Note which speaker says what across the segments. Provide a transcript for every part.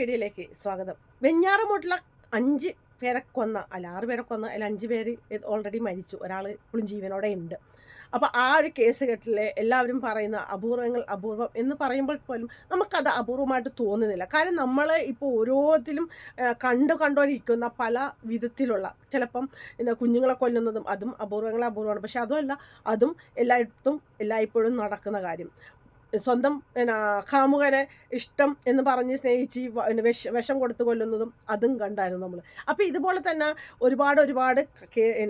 Speaker 1: വീഡിയോയിലേക്ക് സ്വാഗതം. വെഞ്ഞാറമൂട്ടിലെ അഞ്ച് പേരെ കൊന്ന അല്ല ആറ് പേരെ കൊന്ന അല്ല അഞ്ച് പേര് ഓൾറെഡി മരിച്ചു. ഒരാൾ ഇപ്പോഴും ജീവനോടെ ഉണ്ട്. അപ്പോൾ ആ ഒരു കേസ് കെട്ടിലെ എല്ലാവരും പറയുന്ന അപൂർവങ്ങൾ അപൂർവം എന്ന് പറയുമ്പോൾ പോലും നമുക്കത് അപൂർവമായിട്ട് തോന്നുന്നില്ല. കാരണം നമ്മൾ ഇപ്പോൾ ഓരോത്തിലും കണ്ടു കണ്ടോണ്ടിരിക്കുന്ന പല വിധത്തിലുള്ള ചിലപ്പം പിന്നെ കുഞ്ഞുങ്ങളെ കൊല്ലുന്നതും അതും അപൂർവങ്ങൾ അപൂർവമാണ്. പക്ഷെ അതുമല്ല അതും എല്ലായിടത്തും എല്ലായ്പ്പോഴും നടക്കുന്ന കാര്യം. സ്വന്തം പിന്നെ കാമുകനെ ഇഷ്ടം എന്ന് പറഞ്ഞ് സ്നേഹിച്ച് വിഷ വിഷം കൊടുത്ത് കൊല്ലുന്നതും അതും കണ്ടായിരുന്നു നമ്മൾ അപ്പോൾ ഇതുപോലെ തന്നെ ഒരുപാട് ഒരുപാട്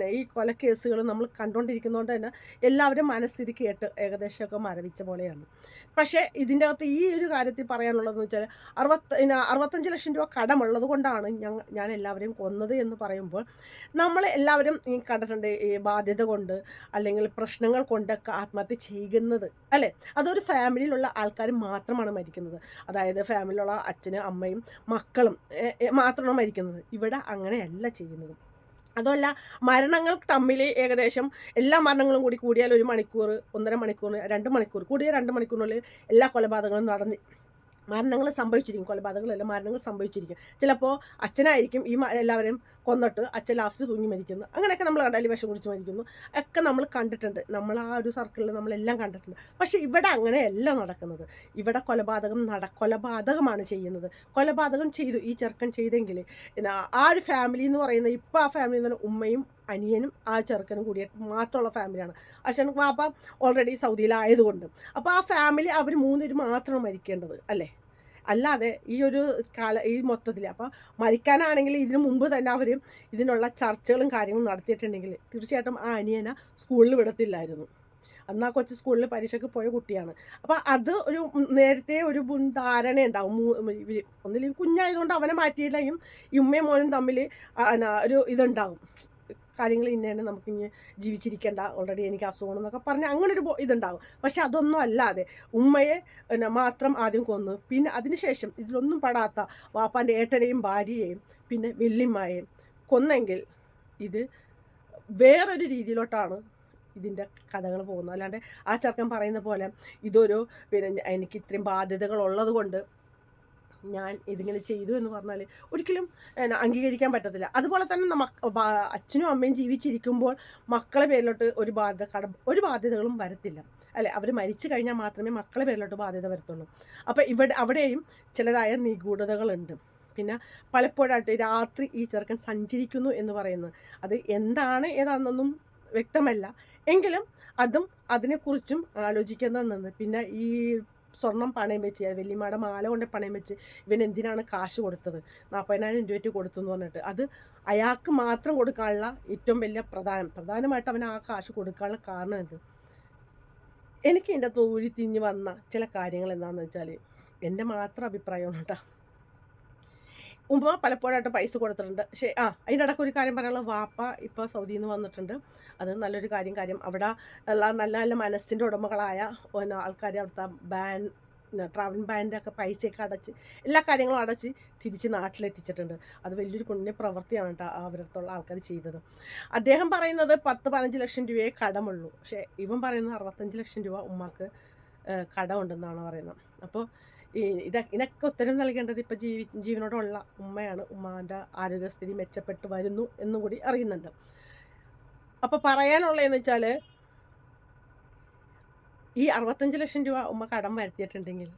Speaker 1: ഈ കൊലക്കേസുകൾ നമ്മൾ കണ്ടുകൊണ്ടിരിക്കുന്നതുകൊണ്ട് തന്നെ എല്ലാവരും മനസ്സിൽ കേട്ട് ഏകദേശമൊക്കെ മരവിച്ച പോലെയാണ്. പക്ഷേ ഇതിന്റെ അകത്ത് ഈ ഒരു കാര്യത്തിൽ പറയാനുള്ളതെന്ന് വെച്ചാൽ അറുപത്തി അറുപത്തഞ്ച് ലക്ഷം രൂപ കടമുള്ളത് കൊണ്ടാണ് ഞങ്ങൾ ഞാൻ എല്ലാവരെയും കൊന്നത് എന്ന് പറയുമ്പോൾ നമ്മൾ എല്ലാവരും ഈ കണ്ടിട്ടുണ്ട് ഈ ബാധ്യത കൊണ്ട് അല്ലെങ്കിൽ പ്രശ്നങ്ങൾ കൊണ്ടൊക്കെ ആത്മഹത്യ ചെയ്യുന്നത് അല്ലേ? അതൊരു ഫാമിലിയിലുള്ള ആൾക്കാർ മാത്രമാണ് മരിക്കുന്നത്. അതായത് ഫാമിലിയിലുള്ള അച്ഛനും അമ്മയും മക്കളും മാത്രമാണ് മരിക്കുന്നത്. ഇവിടെ അങ്ങനെയല്ല ചെയ്യുന്നത്. അതുമല്ല മരണങ്ങൾ തമ്മിൽ ഏകദേശം എല്ലാ മരണങ്ങളും കൂടി കൂടിയാൽ ഒരു മണിക്കൂർ ഒന്നര മണിക്കൂർ രണ്ട് മണിക്കൂർ കൂടിയ രണ്ട് മണിക്കൂറിനുള്ളിൽ എല്ലാ കൊലപാതകങ്ങളും നടന്ന് മരണങ്ങൾ സംഭവിച്ചിരിക്കും. കൊലപാതകങ്ങളെല്ലാം മരണങ്ങൾ സംഭവിച്ചിരിക്കും. ചിലപ്പോൾ അച്ഛനായിരിക്കും ഈ എല്ലാവരും കൊന്നിട്ട് അച്ഛൻ ലാസ്റ്റ് തൂങ്ങി മരിക്കുന്നു. അങ്ങനെയൊക്കെ നമ്മൾ കണ്ടാൽ വിഷം കുടിച്ച് മരിക്കുന്നു. ഒക്കെ നമ്മൾ കണ്ടിട്ടുണ്ട്. നമ്മൾ ആ ഒരു സർക്കിളിൽ നമ്മളെല്ലാം കണ്ടിട്ടുണ്ട്. പക്ഷെ ഇവിടെ അങ്ങനെയല്ല നടക്കുന്നത്. ഇവിടെ കൊലപാതകം നട കൊലപാതകമാണ് ചെയ്യുന്നത്. കൊലപാതകം ചെയ്തു. ഈ ചെറുക്കൻ ചെയ്തെങ്കിൽ ആ ഒരു ഫാമിലി എന്ന് പറയുന്നത് ഇപ്പോൾ ആ ഫാമിലി എന്ന് പറഞ്ഞാൽ ഉമ്മയും അനിയനും ആ ചെറുക്കനും കൂടി മാത്രമുള്ള ഫാമിലിയാണ് അച്ഛൻ വാപ്പ ഓൾറെഡി സൗദിയിലായതുകൊണ്ട്. അപ്പോൾ ആ ഫാമിലി അവർ മൂന്നുപേര് മാത്രമാണ് മരിക്കേണ്ടത്. അല്ലേ? അല്ലാതെ ഈ ഒരു കാല ഈ മൊത്തത്തിൽ അപ്പോൾ മരിക്കാനാണെങ്കിൽ ഇതിനു മുമ്പ് തന്നെ അവർ ഇതിനുള്ള ചർച്ചകളും കാര്യങ്ങളും നടത്തിയിട്ടുണ്ടെങ്കിൽ തീർച്ചയായിട്ടും ആ അനിയനെ സ്കൂളിൽ വിടത്തില്ലായിരുന്നു. അന്ന് ആ കൊച്ചു സ്കൂളിൽ പരീക്ഷയ്ക്ക് പോയ കുട്ടിയാണ്. അപ്പോൾ അത് ഒരു നേരത്തെ ഒരു ധാരണ ഉണ്ടാവും ഒന്നിലും കുഞ്ഞായതുകൊണ്ട് അവനെ മാറ്റിയില്ലെങ്കിലും ഉമ്മയും മോനും തമ്മിൽ ഒരു ഇതുണ്ടാവും. കാര്യങ്ങൾ ഇന്നേനെ നമുക്ക് ഇനി ജീവിച്ചിരിക്കേണ്ട. ഓൾറെഡി എനിക്ക് അസുഖമാണെന്നൊക്കെ പറഞ്ഞ് അങ്ങനെ ഒരു ഇതുണ്ടാവും. പക്ഷെ അതൊന്നും അല്ലാതെ ഉമ്മയെ പിന്നെ മാത്രം ആദ്യം കൊന്നു. പിന്നെ അതിനുശേഷം ഇതിലൊന്നും പെടാത്ത വാപ്പാന്റെ ഏട്ടനെയും ഭാര്യയെയും പിന്നെ വെല്ലിമ്മയെയും കൊന്നെങ്കിൽ ഇത് വേറൊരു രീതിയിലോട്ടാണ് ഇതിന്റെ കഥകൾ പോകുന്നത്. അല്ലാണ്ട് ആ ചെറുക്കൻ പറയുന്ന പോലെ ഇതൊരു പിന്നെ എനിക്ക് ഇത്രയും ബാധ്യതകൾ കൊണ്ട് ഞാൻ ഇതിങ്ങനെ ചെയ്തു എന്ന് പറഞ്ഞാൽ ഒരിക്കലും അംഗീകരിക്കാൻ പറ്റത്തില്ല. അതുപോലെ തന്നെ നമ്മ അച്ഛനും അമ്മയും ജീവിച്ചിരിക്കുമ്പോൾ മക്കളെ പേരിലോട്ട് ഒരു ബാധ്യത കട ഒരു ബാധ്യതകളും വരത്തില്ല. അല്ലെ? അവർ മരിച്ചു കഴിഞ്ഞാൽ മാത്രമേ മക്കളെ പേരിലോട്ട് ബാധ്യത വരത്തുള്ളൂ. അപ്പോൾ ഇവിടെ അവിടെയും ചിലതായ നിഗൂഢതകളുണ്ട്. പിന്നെ പലപ്പോഴായിട്ട് രാത്രി ഈ ചെറുക്കൻ സഞ്ചരിക്കുന്നു എന്ന് പറയുന്നത്. അത് എന്താണ് ഏതാണെന്നൊന്നും വ്യക്തമല്ല. എങ്കിലും അതും അതിനെക്കുറിച്ചും ആലോചിക്കേണ്ടതെന്ന് പിന്നെ ഈ സ്വർണം പണയം വെച്ച് വെള്ളിമാട മാല കൊണ്ട് പണയം വെച്ച് ഇവൻ എന്തിനാണ് കാശ് കൊടുത്തത്? നാൽപ്പതിനായിരം രൂപയ്ക്ക് കൊടുത്തു എന്ന് പറഞ്ഞിട്ട്. അത് അയാൾക്ക് മാത്രം കൊടുക്കാനുള്ള ഏറ്റവും വലിയ പ്രധാനം. പ്രധാനമായിട്ട് അവൻ ആ കാശ് കൊടുക്കാനുള്ള കാരണം എന്ത്? എനിക്ക് എന്റെ തൊഴിൽ തിരിഞ്ഞ് വന്ന ചില കാര്യങ്ങൾ എന്താണെന്ന് വെച്ചാൽ എന്റെ മാത്രം അഭിപ്രായമാണ് കേട്ടോ. ഉമ്മ പലപ്പോഴായിട്ട് പൈസ കൊടുത്തിട്ടുണ്ട്. പക്ഷേ ആ അതിന്റെ ഇടയ്ക്ക് ഒരു കാര്യം പറയാനുള്ള വാപ്പ ഇപ്പോൾ സൗദിയിൽ നിന്ന് വന്നിട്ടുണ്ട്. അത് നല്ലൊരു കാര്യം കാര്യം അവിടെ ഉള്ള നല്ല നല്ല മനസ്സിന്റെ ഉടമകളായ ആൾക്കാർ അവിടുത്തെ ബാൻ ട്രാവൽ ബാന്റെ ഒക്കെ പൈസയൊക്കെ അടച്ച് എല്ലാ കാര്യങ്ങളും അടച്ച് തിരിച്ച് നാട്ടിലെത്തിച്ചിട്ടുണ്ട്. അത് വലിയൊരു പുണ്യ പ്രവൃത്തിയാണ് കേട്ടോ അവരടുത്തുള്ള ആൾക്കാർ ചെയ്തത്. അദ്ദേഹം പറയുന്നത് പത്ത് പതിനഞ്ച് ലക്ഷം രൂപയെ കടമുള്ളൂ. പക്ഷേ ഇവൻ പറയുന്നത് അറുപത്തഞ്ച് ലക്ഷം രൂപ ഉമ്മാക്ക് കടമുണ്ടെന്നാണ് പറയുന്നത്. അപ്പോൾ ഇത് ഇതിനൊക്കെ ഉത്തരം നൽകേണ്ടത് ഇപ്പോൾ ജീവി ജീവനോടുള്ള ഉമ്മയാണ്. ഉമ്മാന്റെ ആരോഗ്യസ്ഥിതി മെച്ചപ്പെട്ട് വരുന്നു എന്നും കൂടി അറിയുന്നുണ്ട്. അപ്പോൾ പറയാനുള്ളതെന്ന് വെച്ചാൽ ഈ അറുപത്തഞ്ച് ലക്ഷം രൂപ ഉമ്മ കടം വരുത്തിയിട്ടുണ്ടെങ്കിൽ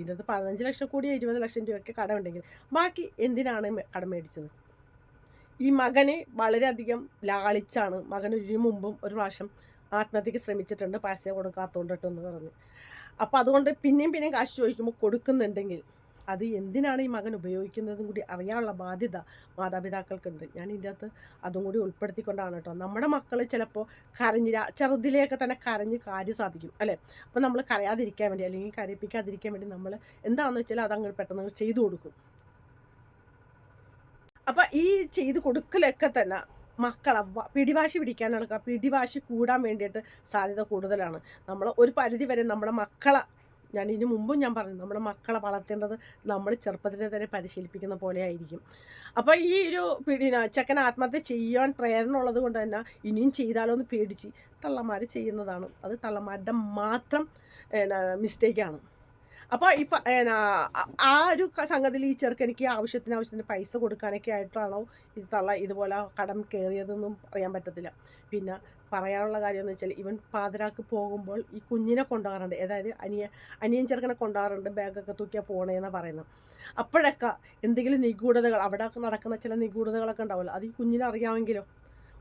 Speaker 1: ഇരുപത് പതിനഞ്ച് ലക്ഷം കൂടി ഇരുപത് ലക്ഷം രൂപയ്ക്ക് കടം ഉണ്ടെങ്കിൽ ബാക്കി എന്തിനാണ് കടം മേടിച്ചത്? ഈ മകനെ വളരെയധികം ലാളിച്ചാണ്. മകൻ ഇതിനു മുമ്പും ഒരു പ്രാവശ്യം ആത്മഹത്യക്ക് ശ്രമിച്ചിട്ടുണ്ട് പൈസ കൊടുക്കാത്തോണ്ടിട്ടെന്ന് പറഞ്ഞു. അപ്പോൾ അതുകൊണ്ട് പിന്നെയും പിന്നെയും കാശ് ചോദിക്കുമ്പോൾ കൊടുക്കുന്നുണ്ടെങ്കിൽ അത് എന്തിനാണ് ഈ മകൻ ഉപയോഗിക്കുന്നതും കൂടി അറിയാനുള്ള ബാധ്യത മാതാപിതാക്കൾക്കുണ്ട്. ഞാൻ ഇതിന്റെ അകത്ത് അതും കൂടി ഉൾപ്പെടുത്തിക്കൊണ്ടാണ് കേട്ടോ. നമ്മുടെ മക്കൾ ചിലപ്പോൾ കരഞ്ഞ് രാ- ചെറുതിലെയൊക്കെ തന്നെ കരഞ്ഞ് കാര്യം സാധിക്കും അല്ലേ? അപ്പോൾ നമ്മൾ കരയാതിരിക്കാൻ വേണ്ടി അല്ലെങ്കിൽ കരയിപ്പിക്കാതിരിക്കാൻ വേണ്ടി നമ്മൾ എന്താണെന്ന് വെച്ചാൽ അത് അങ്ങ് പെട്ടെന്ന് ചെയ്തു കൊടുക്കും. അപ്പം ഈ ചെയ്ത് കൊടുക്കലൊക്കെ തന്നെ മക്കളെ പിടിവാശി പിടിവാശി നടക്കുക. പിടിവാശി കൂടാൻ വേണ്ടിയിട്ട് സാധ്യത കൂടുതലാണ്. നമ്മൾ ഒരു പരിധി വരെ നമ്മുടെ മക്കളെ ഞാൻ ഇതിനു മുമ്പും ഞാൻ പറഞ്ഞു നമ്മുടെ മക്കളെ വളർത്തേണ്ടത് നമ്മൾ ചെറുപ്പത്തിലെ തന്നെ പരിശീലിപ്പിക്കുന്ന പോലെ ആയിരിക്കും. അപ്പോൾ ഈ ഒരു പിടി ചെക്കൻ ആത്മഹത്യ ചെയ്യാൻ പ്രേരണ ഉള്ളത് കൊണ്ട് തന്നെ ഇനിയും ചെയ്താലോ എന്ന് പേടിച്ച് തള്ളമാർ ചെയ്യുന്നതാണ്. അത് തള്ളമാരുടെ മാത്രം മിസ്റ്റേക്കാണ് അപ്പോൾ ഈ ആ ഒരു സംഗതിയിൽ ഈ ചെറുക്കനിക്ക് ആവശ്യത്തിന് ആവശ്യത്തിന് പൈസ കൊടുക്കാനൊക്കെ ആയിട്ടാണോ ഇത് തള്ള ഇതുപോലെ കടം കയറിയതെന്നും അറിയാൻ പറ്റത്തില്ല. പിന്നെ പറയാനുള്ള കാര്യം എന്ന് വെച്ചാൽ ഇവൻ പാതിരാക്ക് പോകുമ്പോൾ ഈ കുഞ്ഞിനെ കൊണ്ടുപോകാറുണ്ട് അതായത് അനിയ അനിയൻ ചെറുക്കനെ കൊണ്ടുപോകാറുണ്ട് ബാഗൊക്കെ തൂക്കിയാൽ പോകണേന്നാണ് പറയുന്നത്. അപ്പോഴൊക്കെ എന്തെങ്കിലും നിഗൂഢതകൾ അവിടെ നടക്കുന്ന ചില നിഗൂഢതകളൊക്കെ ഉണ്ടാവുമല്ലോ. അത് ഈ കുഞ്ഞിനെ അറിയാമെങ്കിലോ?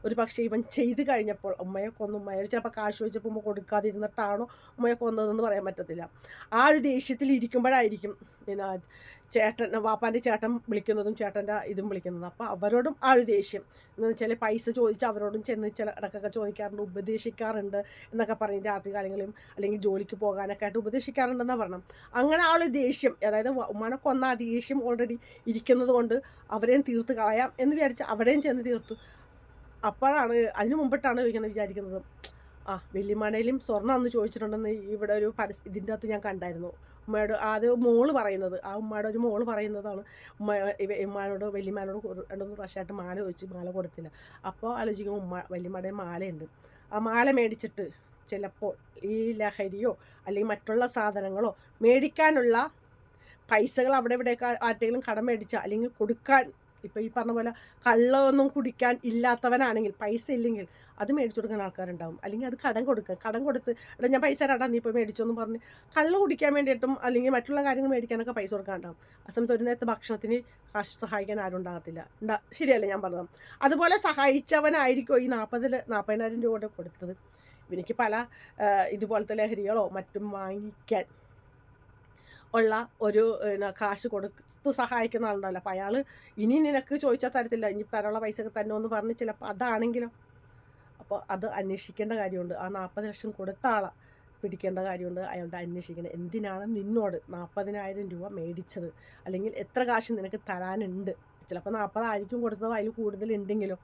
Speaker 1: ഒരു പക്ഷേ ഇവൻ ചെയ്ത് കഴിഞ്ഞപ്പോൾ ഉമ്മയെ കൊന്നു. ഉമ്മയെ ചിലപ്പോൾ കാശ് വെച്ചപ്പോൾ ഉമ്മ കൊടുക്കാതിരുന്നിട്ടാണോ ഉമ്മയെ കൊന്നതെന്ന് പറയാൻ പറ്റത്തില്ല. ആ ഒരു ദേഷ്യത്തിൽ ഇരിക്കുമ്പോഴായിരിക്കും പിന്നെ ചേട്ടൻ വാപ്പാന്റെ ചേട്ടൻ വിളിക്കുന്നതും ചേട്ടന്റെ ഇതും വിളിക്കുന്നതും. അപ്പോൾ അവരോടും ആ ഒരു ദേഷ്യം. എന്ന് വെച്ചാൽ പൈസ ചോദിച്ച് അവരോടും ചെന്ന് ചില ഇടക്കൊക്കെ ചോദിക്കാറുണ്ട് ഉപദേശിക്കാറുണ്ട് എന്നൊക്കെ പറയും രാത്രി കാലങ്ങളിലും അല്ലെങ്കിൽ ജോലിക്ക് പോകാനൊക്കെ ആയിട്ട് ഉപദേശിക്കാറുണ്ടെന്നാണ് പറഞ്ഞു അങ്ങനെ ആ ഒരു ദേഷ്യം അതായത് ഉമ്മാനെ കൊന്ന ആ ദേഷ്യം ഓൾറെഡി ഇരിക്കുന്നത് കൊണ്ട് അവരെയും തീർത്ത് കളയാം എന്ന് വിചാരിച്ച് അവിടെയും ചെന്ന് തീർത്തു. അപ്പോഴാണ് അതിന് മുമ്പിട്ടാണ് ഇങ്ങനെ വിചാരിക്കുന്നത്. ആ വെള്ളിമണയിലും സ്വർണം അന്ന് ചോദിച്ചിട്ടുണ്ടെന്ന് ഇവിടെ ഒരു പരസ് ഇതിന്റെ അകത്ത് ഞാൻ കണ്ടായിരുന്നു. ഉമ്മയോട് അത് മോൾ പറയുന്നത്. ആ ഉമ്മയുടെ ഒരു മോൾ പറയുന്നതാണ്. ഉമ്മ ഉമ്മാനോട് വല്യമാനോട് രണ്ട് മൂന്ന് മാല ചോദിച്ച് മാല കൊടുത്തില്ല. അപ്പോൾ ആലോചിക്കുമ്പോൾ ഉമ്മ വല്യമ്മയുടെ മാലയുണ്ട്. ആ മാല മേടിച്ചിട്ട് ചിലപ്പോൾ ഈ ലഹരിയോ അല്ലെങ്കിൽ മറ്റുള്ള സാധനങ്ങളോ മേടിക്കാനുള്ള പൈസകൾ അവിടെ ഇവിടെയൊക്കെ ആർക്കെങ്കിലും കടം മേടിച്ച അല്ലെങ്കിൽ കൊടുക്കാൻ ഇപ്പോൾ ഈ പറഞ്ഞ പോലെ കള്ളമൊന്നും കുടിക്കാൻ ഇല്ലാത്തവനാണെങ്കിൽ പൈസ ഇല്ലെങ്കിൽ അത് മേടിച്ചു കൊടുക്കാൻ ആൾക്കാരുണ്ടാവും. അല്ലെങ്കിൽ അത് കടം കൊടുക്കുക കടം കൊടുത്ത് എടാ ഞാൻ പൈസ തരാടാ നീ ഇപ്പോൾ മേടിച്ചോന്ന് പറഞ്ഞ് കള്ള കുടിക്കാൻ വേണ്ടിയിട്ടും അല്ലെങ്കിൽ മറ്റുള്ള കാര്യങ്ങൾ മേടിക്കാനൊക്കെ പൈസ കൊടുക്കാനുണ്ടാവും. ആ സമയത്ത് ഒരു നേരത്തെ ഭക്ഷണത്തിന് കാശ് സഹായിക്കാൻ ആരും ഉണ്ടാകത്തില്ല. ഉണ്ടാ ശരിയല്ലേ ഞാൻ പറഞ്ഞത്? അതുപോലെ സഹായിച്ചവനായിരിക്കും ഈ നാൽപ്പതിൽ നാൽപ്പതിനായിരം രൂപ കൊടുത്തത്? ഇവനിക്ക് പല ഇതുപോലത്തെ ലഹരികളോ മറ്റും വാങ്ങിക്കാൻ ഉള്ള ഒരു പിന്നെ, കാശ് കൊടുത്ത് സഹായിക്കുന്ന ആളുണ്ടല്ലോ. അപ്പോൾ അയാൾ ഇനി നിനക്ക് ചോദിച്ചാൽ തരത്തില്ല. ഇനി തരാനുള്ള പൈസ തന്നെ ഒന്ന് പറഞ്ഞ് ചിലപ്പോൾ അതാണെങ്കിലും. അപ്പോൾ അത് അന്വേഷിക്കേണ്ട കാര്യമുണ്ട്. ആ നാൽപ്പത് ലക്ഷം കൊടുത്ത ആളെ പിടിക്കേണ്ട കാര്യമുണ്ട്. അയാളുടെ അന്വേഷിക്കണം എന്തിനാണ് നിന്നോട് നാൽപ്പതിനായിരം രൂപ മേടിച്ചത്? അല്ലെങ്കിൽ എത്ര കാശ് നിനക്ക് തരാനുണ്ട്? ചിലപ്പോൾ നാൽപ്പതായിരിക്കും കൊടുത്തത്. അതിൽ കൂടുതലുണ്ടെങ്കിലോ?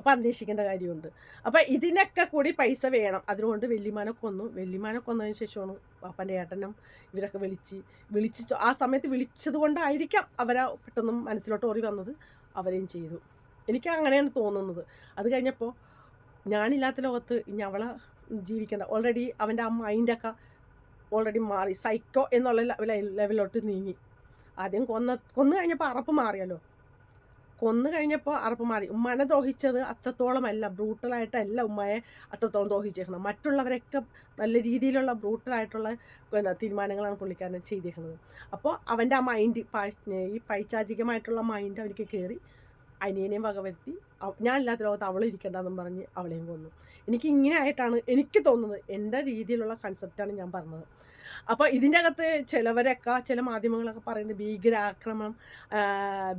Speaker 1: അപ്പോൾ അന്വേഷിക്കേണ്ട കാര്യമുണ്ട്. അപ്പോൾ ഇതിനൊക്കെ കൂടി പൈസ വേണം. അതുകൊണ്ട് വെല്ലിമാനെ കൊന്നു. വെല്ലിമാനെ കൊന്നതിന് ശേഷമാണ് പാപ്പന്റെ ഏട്ടനും ഇവരൊക്കെ വിളിച്ച് വിളിച്ച് ആ സമയത്ത് വിളിച്ചത് കൊണ്ടായിരിക്കാം അവരാ പെട്ടെന്ന് മനസ്സിലോട്ട് ഓറി വന്നത്. അവരെയും ചെയ്തു. എനിക്ക് അങ്ങനെയാണ് തോന്നുന്നത്. അത് കഴിഞ്ഞപ്പോൾ ഞാനില്ലാത്ത ലോകത്ത് ഇനി അവളെ ജീവിക്കേണ്ട. ഓൾറെഡി അവന്റെ ആ മൈൻഡൊക്കെ ഓൾറെഡി മാറി. സൈക്കോ എന്നുള്ള ലെവ- ലെവലിലോട്ട് നീങ്ങി. ആദ്യം കൊന്ന കൊന്നു കഴിഞ്ഞപ്പോൾ അറപ്പ് മാറിയല്ലോ. കൊന്നു കഴിഞ്ഞപ്പോൾ അറപ്പ് മാറി. ഉമ്മാനെ ദ്രോഹിച്ചത് അത്രത്തോളമല്ല ബ്രൂട്ടലായിട്ടല്ല ഉമ്മയെ അത്രത്തോളം ദ്രോഹിച്ചേക്കുന്നത് മറ്റുള്ളവരൊക്കെ നല്ല രീതിയിലുള്ള ബ്രൂട്ടലായിട്ടുള്ള പിന്നെ തീരുമാനങ്ങളാണ് പുള്ളിക്കാരൻ ചെയ്തേക്കുന്നത്. അപ്പോൾ അവന്റെ ആ മൈൻഡ് ഈ പൈശാചികമായിട്ടുള്ള മൈൻഡ് അവനിക്ക് കയറി അനിയനെയും വകവരുത്തി ഞാൻ ഇല്ലാത്ത ലോകത്ത് അവൾ ഇരിക്കണ്ടെന്നും പറഞ്ഞ് അവളെയും കൊന്നു. എനിക്ക് ഇങ്ങനെ ആയിട്ടാണ് എനിക്ക് തോന്നുന്നത്. എന്റെ രീതിയിലുള്ള കൺസെപ്റ്റാണ് ഞാൻ പറഞ്ഞത്. അപ്പോൾ ഇതിന്റെ അകത്ത് ചിലവരൊക്കെ ചില മാധ്യമങ്ങളൊക്കെ പറയുന്നത് ഭീകരാക്രമണം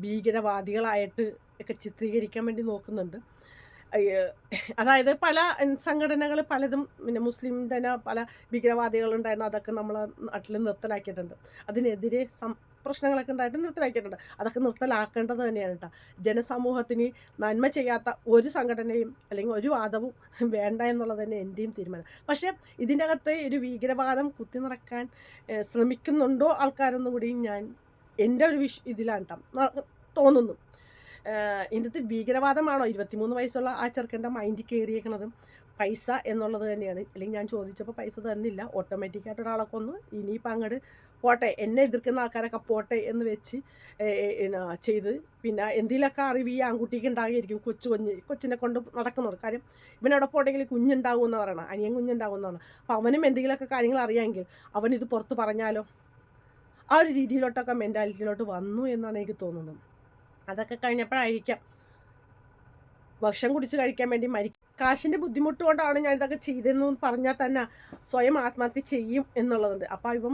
Speaker 1: ഭീകരവാദികളായിട്ട് ഒക്കെ ചിത്രീകരിക്കാൻ വേണ്ടി നോക്കുന്നുണ്ട്. അതായത് പല സംഘടനകൾ പലതും പിന്നെ മുസ്ലിം തന്നെ പല ഭീകരവാദികളുണ്ടായിരുന്നു അതൊക്കെ നമ്മളെ നാട്ടിൽ നിർത്തലാക്കിയിട്ടുണ്ട്. അതിനെതിരെ സം പ്രശ്നങ്ങളൊക്കെ ഉണ്ടായിട്ട് നിർത്തലാക്കിയിട്ടുണ്ട് അതൊക്കെ നിർത്തലാക്കേണ്ടത് തന്നെയാണ് കേട്ടോ ജനസമൂഹത്തിന് നന്മ ചെയ്യാത്ത ഒരു സംഘടനയും അല്ലെങ്കിൽ ഒരു വാദവും വേണ്ട എന്നുള്ളത് തന്നെ എന്റെയും തീരുമാനം. പക്ഷേ ഇതിന്റെ അകത്ത് ഒരു ഭീകരവാദം കുത്തി നിറക്കാൻ ശ്രമിക്കുന്നുണ്ടോ ആൾക്കാരൊന്നും കൂടി ഞാൻ എന്റെ ഒരു വിഷ് ഇതിലാണ് കേട്ടോ തോന്നുന്നു. ഇതിനകത്ത് ഭീകരവാദമാണോ? ഇരുപത്തിമൂന്ന് വയസ്സുള്ള ആ ചെറുക്കന്റെ മൈൻഡിൽ കയറിയേക്കണത് പൈസ എന്നുള്ളത് തന്നെയാണ്. അല്ലെങ്കിൽ ഞാൻ ചോദിച്ചപ്പോൾ പൈസ തന്നില്ല. ഓട്ടോമാറ്റിക്കായിട്ട് ഒരാളെ കൊന്നു. ഇനിയിപ്പോൾ അങ്ങോട്ട് പോട്ടെ എന്നെ എതിർക്കുന്ന ആൾക്കാരൊക്കെ പോട്ടെ എന്ന് വെച്ച് ചെയ്ത്. പിന്നെ എന്തെങ്കിലുമൊക്കെ അറിവ് ഈ ആൺകുട്ടിക്ക് ഉണ്ടാകുമായിരിക്കും കൊച്ചു കുഞ്ഞ് കൊച്ചിനെ കൊണ്ട് നടക്കുന്നത് കാര്യം ഇവനവിടെ പോട്ടെങ്കിൽ കുഞ്ഞുണ്ടാവും എന്ന് പറയണം അനിയൻ കുഞ്ഞുണ്ടാവും എന്നാണ് അപ്പോൾ അവനും എന്തെങ്കിലുമൊക്കെ കാര്യങ്ങൾ അറിയാമെങ്കിൽ അവൻ ഇത് പുറത്ത് പറഞ്ഞാലോ? ആ ഒരു രീതിയിലോട്ടൊക്കെ മെന്റാലിറ്റിയിലോട്ട് വന്നു എന്നാണ് എനിക്ക് തോന്നുന്നത്. അതൊക്കെ കഴിഞ്ഞപ്പോഴായിരിക്കാം. ഭക്ഷണം കുടിച്ച് കഴിക്കാൻ വേണ്ടി മരി കാശിന്റെ ബുദ്ധിമുട്ട് കൊണ്ടാണ് ഞാൻ ഇതൊക്കെ ചെയ്തതെന്ന് പറഞ്ഞാൽ തന്നെ സ്വയം ആത്മഹത്യ ചെയ്യും എന്നുള്ളതുണ്ട്. അപ്പോൾ ഇവൻ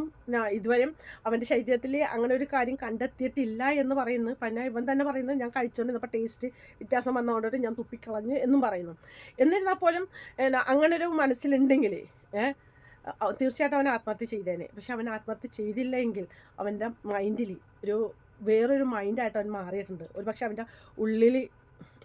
Speaker 1: ഇതുവരെ അവന്റെ ശരീരത്തിൽ അങ്ങനെ ഒരു കാര്യം കണ്ടെത്തിയിട്ടില്ല എന്ന് പറയുന്നു. പിന്നെ ഇവൻ തന്നെ പറയുന്നത് ഞാൻ കഴിച്ചുകൊണ്ടിരുന്നപ്പോൾ ടേസ്റ്റ് വ്യത്യാസം വന്നതുകൊണ്ടിട്ട് ഞാൻ തുപ്പിക്കളഞ്ഞു എന്നും പറയുന്നു. എന്നിരുന്നാൽ പോലും അങ്ങനൊരു മനസ്സിലുണ്ടെങ്കിൽ ഏഹ് തീർച്ചയായിട്ടും അവൻ ആത്മഹത്യ ചെയ്തേനെ. പക്ഷെ അവൻ ആത്മഹത്യ ചെയ്തില്ല എങ്കിൽ അവന്റെ മൈൻഡിൽ ഒരു വേറൊരു മൈൻഡായിട്ട് അവൻ മാറിയിട്ടുണ്ട്. ഒരു പക്ഷെ അവന്റെ ഉള്ളിൽ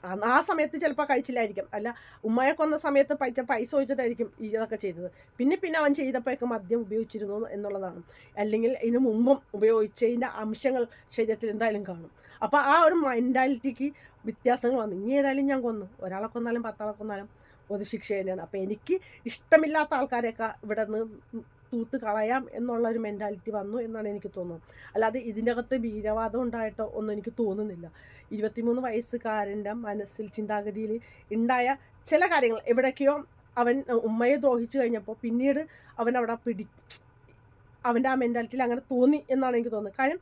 Speaker 1: ആ- സമയത്ത് ചിലപ്പോൾ കഴിച്ചില്ലായിരിക്കും. അല്ല ഉമ്മയെ കൊന്ന സമയത്ത് പൈസ പൈസ ചോദിച്ചിട്ടായിരിക്കും ഈ ഇതൊക്കെ ചെയ്തത്. പിന്നെ പിന്നെ അവൻ ചെയ്തപ്പോഴേക്കും മദ്യം ഉപയോഗിച്ചിരുന്നു എന്നുള്ളതാണ്. അല്ലെങ്കിൽ ഇതിനു മുമ്പും ഉപയോഗിച്ചതിന്റെ അംശങ്ങൾ ശരീരത്തിൽ എന്തായാലും കാണും. അപ്പോൾ ആ ഒരു മെന്റാലിറ്റിക്ക് വ്യത്യാസങ്ങൾ വന്നു. ഇനി ഏതായാലും ഞാൻ കൊന്നു. ഒരാളെ കൊന്നാലും പത്താളെ കൊന്നാലും ഒരു ശിക്ഷ തന്നെയാണ്. അപ്പോൾ എനിക്ക് ഇഷ്ടമില്ലാത്ത ആൾക്കാരെയൊക്കെ ഇവിടെ നിന്ന് തൂത്ത് കളയാം എന്നുള്ള ഒരു മെന്റാലിറ്റി വന്നു എന്നാണ് എനിക്ക് തോന്നുന്നത്. അല്ലാതെ ഇതിന്റെ അകത്ത് ഉണ്ടായിട്ടോ ഒന്നും എനിക്ക് തോന്നുന്നില്ല. ഇരുപത്തിമൂന്ന് വയസ്സുകാരന്റെ മനസ്സിൽ ചിന്താഗതിയിൽ ഉണ്ടായ ചില കാര്യങ്ങൾ. എവിടെയൊക്കെയോ അവൻ ഉമ്മയെ ദ്രോഹിച്ചു കഴിഞ്ഞപ്പോൾ പിന്നീട് അവൻ അവിടെ പിടി അവന്റെ ആ മെന്റാലിറ്റിയിൽ അങ്ങനെ തോന്നി എന്നാണ് എനിക്ക് തോന്നുന്നത്. കാര്യം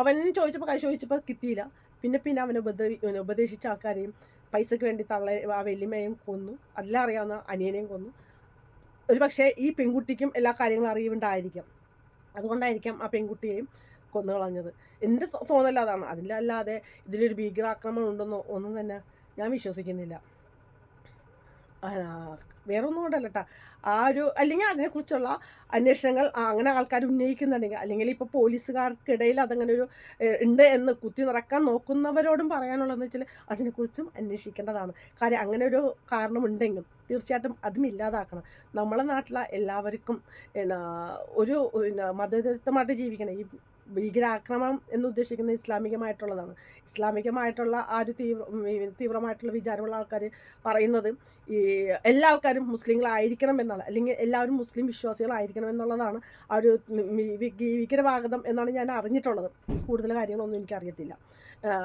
Speaker 1: അവൻ ചോദിച്ചപ്പോൾ കൈ ചോദിച്ചപ്പോൾ കിട്ടിയില്ല. പിന്നെ പിന്നെ അവനെ ഉപദേ ഉപദേശിച്ച ആൾക്കാരെയും പൈസയ്ക്ക് വേണ്ടി തള്ള ആ വലിയമ്മയും കൊന്നു. അതിലറിയാവുന്ന അനിയനെയും കൊന്നു. ഒരു പക്ഷേ ഈ പെൺകുട്ടിക്കും എല്ലാ കാര്യങ്ങളും അറിയുണ്ടായിരിക്കാം അതുകൊണ്ടായിരിക്കാം ആ പെൺകുട്ടിയെയും കൊന്നു കളഞ്ഞത്. എന്റെ തോന്നലതാണ് അതിലല്ലാതെ ഇതിലൊരു ഭീകരാക്രമണം ഉണ്ടെന്നോ ഒന്നും തന്നെ ഞാൻ വിശ്വസിക്കുന്നില്ല. ആ, വേറെ കൊണ്ടല്ല കേട്ടോ ആ ഒരു അല്ലെങ്കിൽ അതിനെക്കുറിച്ചുള്ള അന്വേഷണങ്ങൾ അങ്ങനെ ആൾക്കാർ ഉന്നയിക്കുന്നുണ്ടെങ്കിൽ അല്ലെങ്കിൽ ഇപ്പോൾ പോലീസുകാർക്കിടയിൽ അതങ്ങനെ ഒരു ഉണ്ട് എന്ന് കുത്തി നിറക്കാൻ നോക്കുന്നവരോടും പറയാനുള്ളതെന്ന് വെച്ചാൽ അതിനെക്കുറിച്ചും അന്വേഷിക്കേണ്ടതാണ്. കാര്യം അങ്ങനെ ഒരു കാരണമുണ്ടെങ്കിൽ തീർച്ചയായിട്ടും അതും ഇല്ലാതാക്കണം. നമ്മളെ നാട്ടിലെ എല്ലാവർക്കും ഒരു പിന്നെ മതേതരത്വമായിട്ട് ജീവിക്കണം ഈ ഭീകരാക്രമണം എന്നുദ്ദേശിക്കുന്നത് ഇസ്ലാമികമായിട്ടുള്ളതാണ്. ഇസ്ലാമികമായിട്ടുള്ള ആ ഒരു തീവ്ര തീവ്രമായിട്ടുള്ള വിചാരമുള്ള ആൾക്കാർ പറയുന്നത് ഈ എല്ലാ ആൾക്കാരും മുസ്ലിങ്ങളായിരിക്കണം എന്നാണ്. അല്ലെങ്കിൽ എല്ലാവരും മുസ്ലിം വിശ്വാസികളായിരിക്കണം എന്നുള്ളതാണ് ആ ഒരു ഭീകരവാഗതം എന്നാണ് ഞാൻ അറിഞ്ഞിട്ടുള്ളത്. കൂടുതൽ കാര്യങ്ങളൊന്നും എനിക്കറിയത്തില്ല.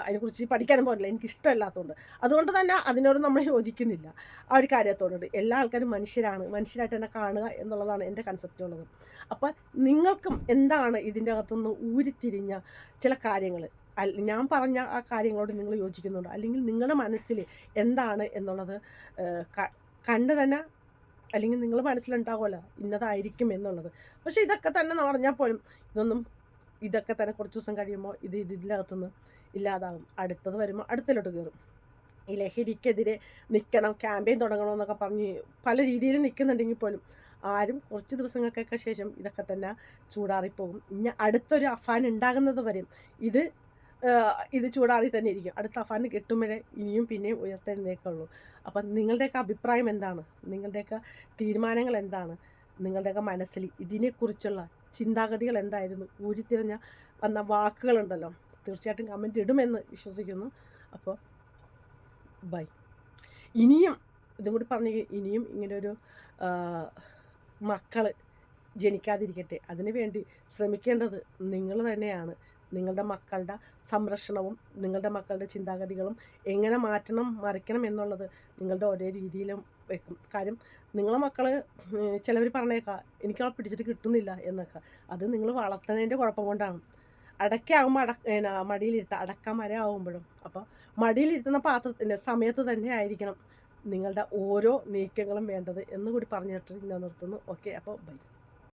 Speaker 1: അതിനെക്കുറിച്ച് പഠിക്കാനും പോകില്ല എനിക്ക് ഇഷ്ടമല്ലാത്തതുകൊണ്ട് അതുകൊണ്ട് തന്നെ അതിനോട് നമ്മൾ യോജിക്കുന്നില്ല. ആ ഒരു കാര്യത്തോടുണ്ട് എല്ലാ ആൾക്കാരും മനുഷ്യരാണ്. മനുഷ്യരായിട്ട് തന്നെ കാണുക എന്നുള്ളതാണ് എന്റെ കൺസെപ്റ്റ് ഉള്ളത്. അപ്പം നിങ്ങൾക്കും എന്താണ് ഇതിന്റെ അകത്തുനിന്ന് ഊരിത്തിരിഞ്ഞ ചില കാര്യങ്ങൾ? ഞാൻ പറഞ്ഞ ആ കാര്യങ്ങളോട് നിങ്ങൾ യോജിക്കുന്നുണ്ടോ? അല്ലെങ്കിൽ നിങ്ങളുടെ മനസ്സിൽ എന്താണ് എന്നുള്ളത് കണ്ട് തന്നെ അല്ലെങ്കിൽ നിങ്ങൾ മനസ്സിലുണ്ടാവുമല്ലോ ഇന്നതായിരിക്കും എന്നുള്ളത്. പക്ഷേ ഇതൊക്കെ തന്നെ പറഞ്ഞാൽ പോലും ഇതൊന്നും ഇതൊക്കെ തന്നെ കുറച്ച് ദിവസം കഴിയുമ്പോൾ ഇത് ഇത് ഇതിനകത്തുനിന്ന് ഇല്ലാതാകും അടുത്തത് വരുമ്പോൾ അടുത്തലോട്ട് കയറും ഈ ലഹരിക്കെതിരെ നിൽക്കണം ക്യാമ്പയിൻ തുടങ്ങണമെന്നൊക്കെ പറഞ്ഞ് പല രീതിയിൽ നിൽക്കുന്നുണ്ടെങ്കിൽ പോലും ആരും കുറച്ച് ദിവസങ്ങൾക്കൊക്കെ ശേഷം ഇതൊക്കെ തന്നെ ചൂടാറിപ്പോകും. ഇനി അടുത്തൊരു അഫാൻ ഉണ്ടാകുന്നത് വരെയും ഇത് ഇത് ചൂടാറി തന്നെ ഇരിക്കും. അടുത്ത അഫാൻ കിട്ടുമ്പോഴേ ഇനിയും പിന്നെയും ഉയർത്തെഴുന്നേക്കുള്ളൂ. അപ്പം നിങ്ങളുടെയൊക്കെ അഭിപ്രായം എന്താണ്? നിങ്ങളുടെയൊക്കെ തീരുമാനങ്ങൾ എന്താണ്? നിങ്ങളുടെയൊക്കെ മനസ്സിൽ ഇതിനെക്കുറിച്ചുള്ള ചിന്താഗതികൾ എന്തായിരുന്നു? ഊരിത്തിരിഞ്ഞ വന്ന വാക്കുകളുണ്ടല്ലോ. തീർച്ചയായിട്ടും കമന്റ് ഇടുമെന്ന് വിശ്വസിക്കുന്നു. അപ്പോൾ ബൈ ഇനിയും ഇതും കൂടി പറഞ്ഞ ഇനിയും ഇങ്ങനൊരു മക്കൾ ജനിക്കാതിരിക്കട്ടെ. അതിനു വേണ്ടി ശ്രമിക്കേണ്ടത് നിങ്ങൾ തന്നെയാണ്. നിങ്ങളുടെ മക്കളുടെ സംരക്ഷണവും നിങ്ങളുടെ മക്കളുടെ ചിന്താഗതികളും എങ്ങനെ മാറ്റണം മറിക്കണം എന്നുള്ളത് നിങ്ങളുടെ ഒരേ രീതിയിലും വെക്കും. കാര്യം നിങ്ങളെ മക്കൾ ചിലവർ പറഞ്ഞേക്കാം എനിക്കവളെ പിടിച്ചിട്ട് കിട്ടുന്നില്ല എന്നൊക്കെ. അത് നിങ്ങൾ വളർത്തുന്നതിന്റെ കുഴപ്പം കൊണ്ടാണ്. അടയ്ക്കാവുമ്പോൾ അട മടിയിലിരുത്ത അടക്ക മര ആവുമ്പോഴും. അപ്പോൾ മടിയിലിരുത്തുന്ന പാത്രത്തിന്റെ സമയത്ത് തന്നെ ആയിരിക്കണം നിങ്ങളുടെ ഓരോ നീക്കങ്ങളും വേണ്ടത് എന്ന് കൂടി പറഞ്ഞിട്ട് ഞാൻ നിർത്തുന്നു. ഓക്കെ അപ്പോൾ ബൈ.